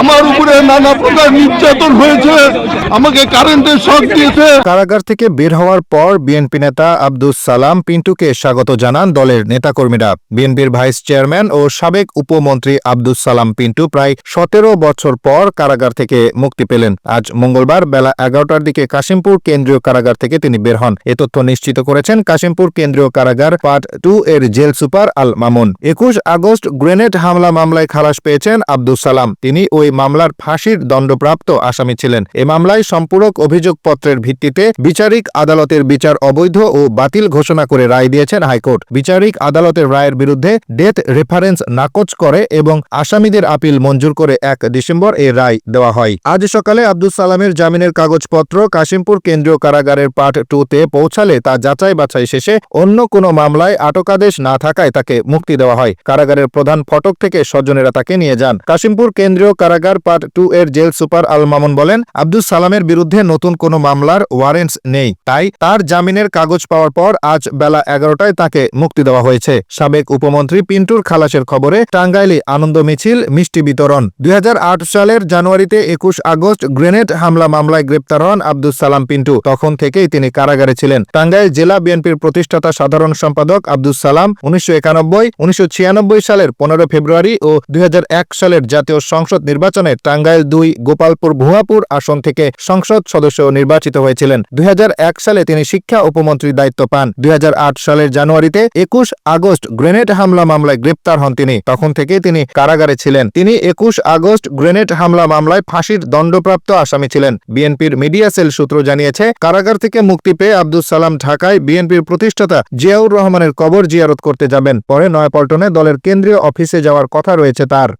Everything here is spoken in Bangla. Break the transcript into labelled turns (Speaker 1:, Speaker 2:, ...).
Speaker 1: আমার উপরে নানা প্রকার নির্যাতন হয়েছে, আমাকে কারেন্টের শক দিয়েছে।
Speaker 2: কারাগার থেকে বের হওয়ার পর বিএনপি নেতা আব্দুস সালাম পিন্টুকে স্বাগত জানান দলের নেতাকর্মীরা। বিএনপির ভাইস চেয়ারম্যান ও সাবেক উপমন্ত্রী আব্দুস সালাম পিন্টু প্রায় সতেরো বছর পর কারাগার থেকে মুক্তি পেলেন। আজ মঙ্গলবার বেলা এগারোটার দিকে কাশিমপুর কেন্দ্রীয় কারাগার থেকে তিনি বের হন। এ তথ্য নিশ্চিত করেছেন কাশিমপুর কেন্দ্রীয় কারাগার পার্ট টু এর জেল সুপার আল মামুন। একুশ আগস্ট গ্রেনেড হামলা মামলায় খালাস পেয়েছেন আব্দুস সালাম। তিনি ওই মামলার ফাঁসির দণ্ডপ্রাপ্ত আসামি ছিলেন। এ মামলায় সম্পূরক অভিযোগপত্রের ভিত্তিতে বিচারিক আদালতের বিচার অবৈধ ও বাতিল ঘোষণা করে রায় দিয়েছেন হাইকোর্ট। বিচারিক আদালতের রায়ের বিরুদ্ধে ডেথ রেফারেন্স নাকচ করে এবং আসামিদের আপিল মঞ্জুর করে এক ডিসেম্বর এ রায় দেওয়া হয়। আজ সকালে আব্দুল সালামের জামিনের কাগজপত্র কাশিমপুর কেন্দ্রীয় কারাগারের পার্ট টুতে পৌঁছালে তা যাচাই বাছাই শেষে অন্য কোনো মামলায় আটকাদেশ না থাকায় তাকে মুক্তি দেওয়া হয়। কারাগারের প্রধান ফটক থেকে স্বজনেরা তাকে নিয়ে যান। কাশিমপুর কেন্দ্রীয় কারাগার পার্ট টু এর জেল সুপার আল মামুন বলেন আব্দুল সালামের বিরুদ্ধে নতুন কোনো মামলার ওয়ারেন্টস নেই। তাই তার জামিনের কাগজ পাওয়ার পর আজ বেলা এগারোটায় তাকে মুক্তি দেওয়া হয়েছে। সাবেক উপমন্ত্রী পিন্টুর খালাসের খবরে টাঙ্গাইলে আনন্দ মিছিল, মিষ্টি বিতরণ। দুই সালের জানুয়ারিতে একুশ আগস্ট গ্রেনেড হামলা মামলায় গ্রেপ্তার হন আব্দুল সালাম পিন্টু। তখন থেকেই তিনি কারাগারে ছিলেন। টাঙ্গাইল জেলা বিএনপির প্রতিষ্ঠাতা সাধারণ সম্পাদক আব্দুল সালাম উনিশশো একানব্বই, উনিশশো সালের পনেরো ফেব্রুয়ারি ও দুই হাজার এক সালের জাতীয় সংসদ নির্বাচনে টাঙ্গাইল দুই, গোপালপুর, ভুয়াপুর আসন থেকে সংসদ সদস্য নির্বাচিত হয়েছিলেন। দুই হাজার এক সালে তিনি শিক্ষা উপমন্ত্রীর দায়িত্ব পান। দুই হাজার আট সালের জানুয়ারিতে একুশ আগস্ট গ্রেনেড হামলা মামলায় গ্রেপ্তার হন তিনি। তখন থেকে তিনি কারাগারে ছিলেন। তিনি একুশ আগস্ট গ্রেনেড হামলা মামলায় ফাঁসির দণ্ডপ্রাপ্ত আসামি ছিলেন। বিএনপির মিডিয়া সেল সূত্র জানিয়েছে, কারাগার থেকে মুক্তি পেয়ে আব্দুল সালাম ঢাকায় বিএনপির প্রতিষ্ঠাতা জিয়াউর রহমানের কবর জিয়ারত করতে যাবেন। পরে নয়াপল্টনে দলের কেন্দ্রীয় অফিসে যাওয়ার কথা রয়েছে তার।